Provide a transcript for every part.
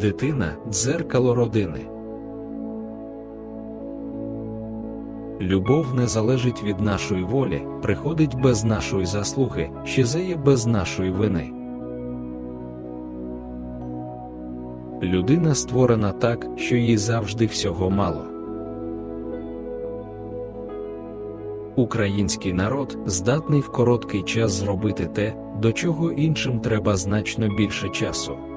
Дитина дзеркало родини. Любов не залежить від нашої волі, приходить без нашої заслуги, щезає без нашої вини. Людина створена так, що їй завжди всього мало. Український народ здатний в короткий час зробити те, до чого іншим треба значно більше часу.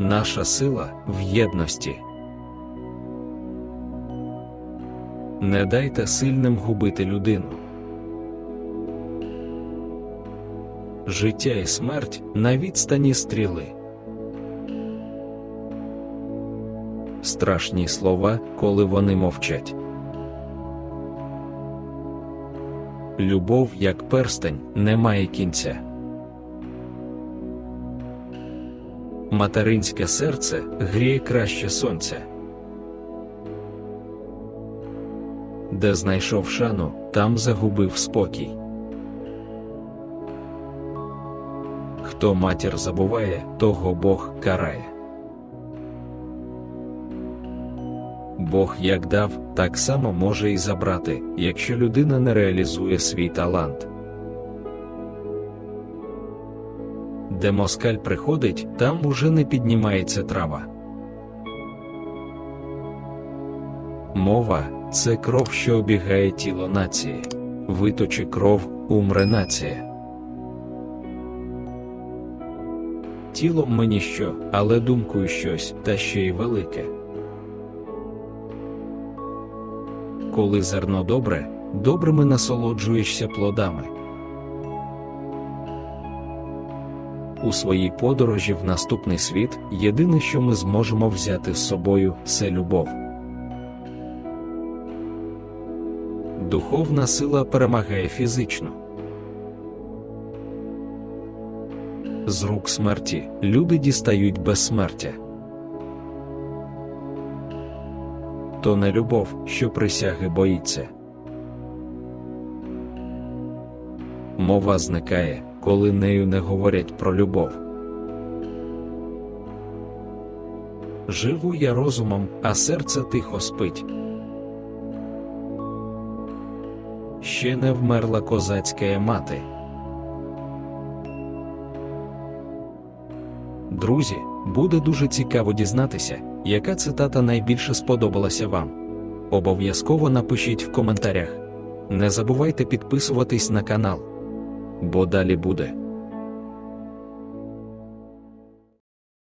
Наша сила в єдності. Не дайте сильним губити людину. Життя і смерть на відстані стріли. Страшні слова, коли вони мовчать. Любов, як перстень, не має кінця. Материнське серце гріє краще сонця. Де знайшов шану, там загубив спокій. Хто матір забуває, того Бог карає. Бог як дав, так само може і забрати, якщо людина не реалізує свій талант. Де москаль приходить, там уже не піднімається трава. Мова це кров, що обігає тіло нації. Виточи кров, умре нація. Тілом мені що, але думкою щось, та ще й велике. Коли зерно добре, добрими насолоджуєшся плодами. У своїй подорожі в наступний світ єдине, що ми зможемо взяти з собою, це любов. Духовна сила перемагає фізичну. З рук смерті люди дістають безсмертя. То не любов, що присяги боїться. Мова зникає, коли нею не говорять про любов. Живу я розумом, а серце тихо спить. Ще не вмерла козацька мати. Друзі, буде дуже цікаво дізнатися, яка цитата найбільше сподобалася вам. Обов'язково напишіть в коментарях. Не забувайте підписуватись на канал, бо далі буде.